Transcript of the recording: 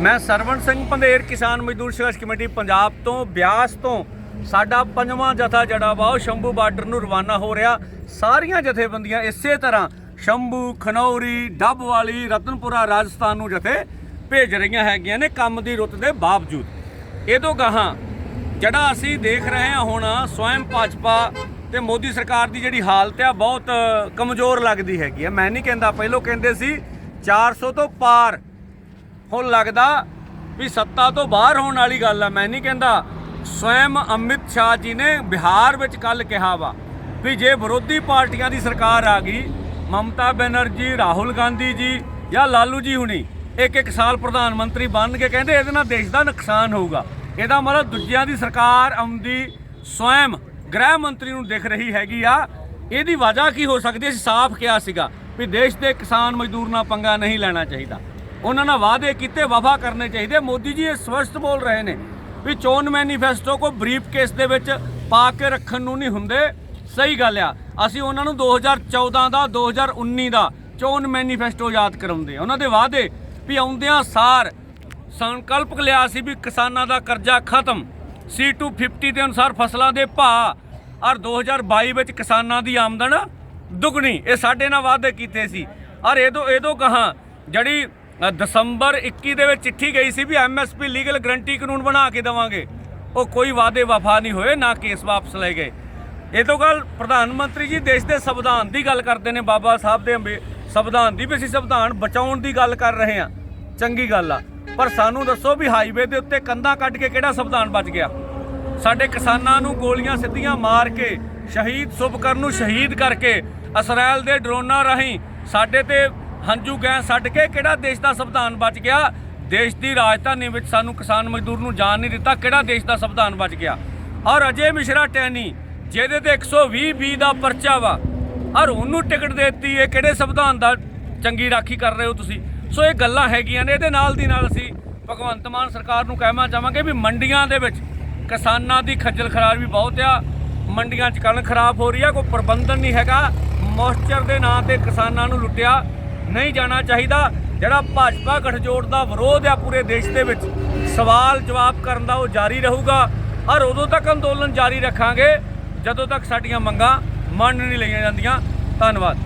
ਮੈਂ ਸਰਵਣ ਸਿੰਘ ਪੰਧੇਰ ਕਿਸਾਨ ਮਜ਼ਦੂਰ ਸੰਘਰਸ਼ ਕਮੇਟੀ ਪੰਜਾਬ ਤੋਂ, ਬਿਆਸ ਤੋਂ। ਸਾਡਾ ਪੰਜਵਾਂ ਜਥਾ ਜੜਾ ਵਾ, ਉਹ ਸ਼ੰਭੂ ਬਾਰਡਰ ਨੂੰ ਰਵਾਨਾ ਹੋ ਰਿਹਾ। ਸਾਰੀਆਂ ਜਥੇਬੰਦੀਆਂ ਇਸੇ ਤਰ੍ਹਾਂ ਸ਼ੰਭੂ, ਖਨੌਰੀ ਡੱਬ ਵਾਲੀ ਰਤਨਪੁਰਾ, ਰਾਜਸਥਾਨ ਨੂੰ ਜਥੇ ਭੇਜ ਰਹੀਆਂ ਹੈਗੀਆਂ ਨੇ ਕੰਮ ਦੀ ਰੁੱਤ ਦੇ ਬਾਵਜੂਦ। ਇਹ ਤੋਂ ਗਾਹਾਂ ਜਿਹੜਾ ਅਸੀਂ ਦੇਖ ਰਹੇ ਹਾਂ ਹੁਣ ਸਵੈਮ ਭਾਜਪਾ ਤੇ ਮੋਦੀ ਸਰਕਾਰ ਦੀ ਜਿਹੜੀ ਹਾਲਤ ਆ, ਬਹੁਤ ਕਮਜ਼ੋਰ ਲੱਗਦੀ ਹੈਗੀ ਆ। ਮੈਂ ਨਹੀਂ ਕਹਿੰਦਾ, ਪਹਿਲੋਂ ਕਹਿੰਦੇ ਸੀ 400 ਤੋਂ ਪਾਰ ਹੁਣ ਲੱਗਦਾ ਵੀ ਸੱਤਾ ਤੋਂ ਬਾਹਰ ਹੋਣ ਵਾਲੀ ਗੱਲ ਆ। ਮੈਂ ਨਹੀਂ ਕਹਿੰਦਾ ਸਵੈਮ ਅਮਿਤ ਸ਼ਾਹ ਜੀ ਨੇ ਬਿਹਾਰ ਵਿੱਚ ਕੱਲ ਕਿਹਾ ਵਾ ਵੀ ਜੇ ਵਿਰੋਧੀ ਪਾਰਟੀਆਂ ਦੀ ਸਰਕਾਰ ਆ ਗਈ, ਮਮਤਾ ਬੈਨਰਜੀ, ਰਾਹੁਲ ਗਾਂਧੀ ਜੀ ਜਾਂ ਲਾਲੂ ਜੀ ਹੁਣੀ, ਇੱਕ ਇੱਕ ਸਾਲ ਪ੍ਰਧਾਨ ਮੰਤਰੀ ਬਣ ਕੇ ਕਹਿੰਦੇ ਇਹਦੇ ਨਾਲ ਦੇਸ਼ ਦਾ ਨੁਕਸਾਨ ਹੋਊਗਾ। ਇਹਦਾ ਮਤਲਬ ਦੂਜਿਆਂ ਦੀ ਸਰਕਾਰ ਆਉਂਦੀ ਸਵੈਮ ਗ੍ਰਹਿ ਮੰਤਰੀ ਨੂੰ ਦਿਖ ਰਹੀ ਹੈਗੀ ਆ। ਇਹਦੀ ਵਜ੍ਹਾ ਕੀ ਹੋ ਸਕਦੀ? ਹੈ ਅਸੀਂ ਸਾਫ਼ ਕਿਹਾ ਸੀਗਾ ਵੀ ਦੇਸ਼ ਦੇ ਕਿਸਾਨ ਮਜ਼ਦੂਰ ਨਾਲ ਪੰਗਾ ਨਹੀਂ ਲੈਣਾ ਚਾਹੀਦਾ। ਉਹਨਾਂ ਨਾਲ ਵਾਅਦੇ ਕੀਤੇ, ਵਫਾ ਕਰਨੇ ਚਾਹੀਦੇ। ਮੋਦੀ ਜੀ ਇਹ ਸਪਸ਼ਟ ਬੋਲ ਰਹੇ ਨੇ ਵੀ ਚੋਣ ਮੈਨੀਫੈਸਟੋ ਕੋ ਬਰੀਫ ਕੇਸ ਦੇ ਵਿੱਚ ਪਾ ਕੇ ਰੱਖਣ ਨੂੰ ਨਹੀਂ ਹੁੰਦੇ। ਸਹੀ ਗੱਲ ਆ, ਅਸੀਂ ਉਹਨਾਂ ਨੂੰ 2014 ਦਾ 2019 ਦਾ ਚੋਣ ਮੈਨੀਫੈਸਟੋ ਯਾਦ ਕਰਾਉਂਦੇ ਆ। ਉਹਨਾਂ ਦੇ ਵਾਅਦੇ ਵੀ ਆਉਂਦਿਆਂ ਸਾਰ ਸੰਕਲਪ ਲਿਆ ਸੀ ਵੀ ਕਿਸਾਨਾਂ ਦਾ ਕਰਜ਼ਾ ਖਤਮ C250 ਦੇ ਅਨੁਸਾਰ ਫਸਲਾਂ ਦੇ ਭਾਅ, ਔਰ 2022 ਵਿੱਚ ਕਿਸਾਨਾਂ ਦੀ ਆਮਦਨ ਦੁੱਗਣੀ। ਇਹ ਸਾਡੇ ਨਾਲ ਵਾਅਦੇ ਕੀਤੇ ਸੀ। ਔਰ ਇਹਦੋਂ ਇਹਦੋਂ ਕਹਾ, ਜਿਹੜੀ ਦਸੰਬਰ 21 ਦੇ ਵਿੱਚ ਚਿੱਠੀ ਗਈ ਸੀ ਵੀ ਐਮਐਸਪੀ ਲੀਗਲ ਗਰੰਟੀ ਕਾਨੂੰਨ ਬਣਾ ਕੇ ਦੇਵਾਂਗੇ। ਉਹ ਕੋਈ ਵਾਅਦੇ ਵਫਾ ਨਹੀਂ ਹੋਏ, ਨਾ ਕੇਸ ਵਾਪਸ ਲਏ ਗਏ। ਇਹ ਤੋਂ ਗੱਲ ਪ੍ਰਧਾਨ ਮੰਤਰੀ ਜੀ, ਦੇਸ਼ ਦੇ ਸੰਵਿਧਾਨ ਦੀ ਗੱਲ ਕਰਦੇ ਨੇ, ਬਾਬਾ ਸਾਹਿਬ ਦੇ ਅੰਬੇ- ਸੰਵਿਧਾਨ ਦੀ ਵੀ ਅਸੀਂ ਸੰਵਿਧਾਨ ਬਚਾਉਣ ਦੀ ਗੱਲ ਕਰ ਰਹੇ ਹਾਂ। ਚੰਗੀ ਗੱਲ ਆ। ਪਰ ਸਾਨੂੰ ਦੱਸੋ ਵੀ ਹਾਈਵੇ ਦੇ ਉੱਤੇ ਕੰਧਾਂ ਕੱਢ ਕੇ ਕਿਹੜਾ ਸੰਵਿਧਾਨ ਬਚ ਗਿਆ? ਸਾਡੇ ਕਿਸਾਨਾਂ ਨੂੰ ਗੋਲੀਆਂ ਸਿੱਧੀਆਂ ਮਾਰ ਕੇ, ਸ਼ਹੀਦ ਸੁਭਕਰਨ ਨੂੰ ਸ਼ਹੀਦ ਕਰਕੇ, ਇਸਰਾਇਲ ਦੇ ਡਰੋਨਾਂ ਰਾਹੀਂ ਸਾਡੇ ਤੇ ਹੰਝੂ ਗੈਸ ਛੱਡ ਕੇ ਕਿਹੜਾ ਦੇਸ਼ ਦਾ ਸੰਵਿਧਾਨ ਬਚ ਗਿਆ? ਦੇਸ਼ ਦੀ ਰਾਜਧਾਨੀ ਵਿੱਚ ਸਾਨੂੰ ਕਿਸਾਨ ਮਜ਼ਦੂਰ ਨੂੰ ਜਾਣ ਨਹੀਂ ਦਿੱਤਾ, ਕਿਹੜਾ ਦੇਸ਼ ਦਾ ਸੰਵਿਧਾਨ ਬਚ ਗਿਆ? ਔਰ ਅਜੇ ਮਿਸ਼ਰਾ ਟੈਨੀ, ਜਿਹਦੇ ਤੇ 120 ਬੀ ਦਾ ਪਰਚਾ ਵਾ, ਔਰ ਉਹਨੂੰ ਟਿਕਟ ਦਿੱਤੀ, ਇਹ ਕਿਹੜੇ ਸੰਵਿਧਾਨ ਦਾ ਚੰਗੀ ਰਾਖੀ ਕਰ ਰਹੇ ਹੋ ਤੁਸੀਂ? ਸੋ ਇਹ ਗੱਲਾਂ ਹੈਗੀਆਂ ਨੇ, ਇਹਦੇ ਨਾਲ ਦੀ ਨਾਲ ਅਸੀਂ ਭਗਵੰਤ ਮਾਨ ਸਰਕਾਰ ਨੂੰ ਕਹਿਣਾ ਚਾਹਾਂਗੇ ਵੀ ਮੰਡੀਆਂ ਦੇ ਵਿੱਚ ਕਿਸਾਨਾਂ ਦੀ ਖੱਜਲ ਖਰਾਰ ਵੀ ਬਹੁਤ ਆ, ਮੰਡੀਆਂ 'ਚ ਕਣਕ ਖਰਾਬ ਹੋ ਰਹੀ ਆ, ਕੋਈ ਪ੍ਰਬੰਧਨ ਨਹੀਂ ਹੈਗਾ, ਮੋਇਸਚਰ ਦੇ ਨਾਂ ਤੇ ਕਿਸਾਨਾਂ ਨੂੰ ਲੁੱਟਿਆ ਨਹੀਂ ਜਾਣਾ ਚਾਹੀਦਾ। ਜਿਹੜਾ ਭਾਜਪਾ ਗਠਜੋੜ ਦਾ ਵਿਰੋਧ ਆ ਪੂਰੇ ਦੇਸ਼ ਦੇ ਵਿੱਚ, ਸਵਾਲ ਜਵਾਬ ਕਰਨ ਦਾ ਉਹ ਜਾਰੀ ਰਹੂਗਾ। ਔਰ ਉਦੋਂ ਤੱਕ ਅੰਦੋਲਨ ਜਾਰੀ ਰੱਖਾਂਗੇ, ਜਦੋਂ ਤੱਕ ਸਾਡੀਆਂ ਮੰਗਾਂ ਮੰਨ ਨਹੀਂ ਲਈਆਂ ਜਾਂਦੀਆਂ। ਧੰਨਵਾਦ।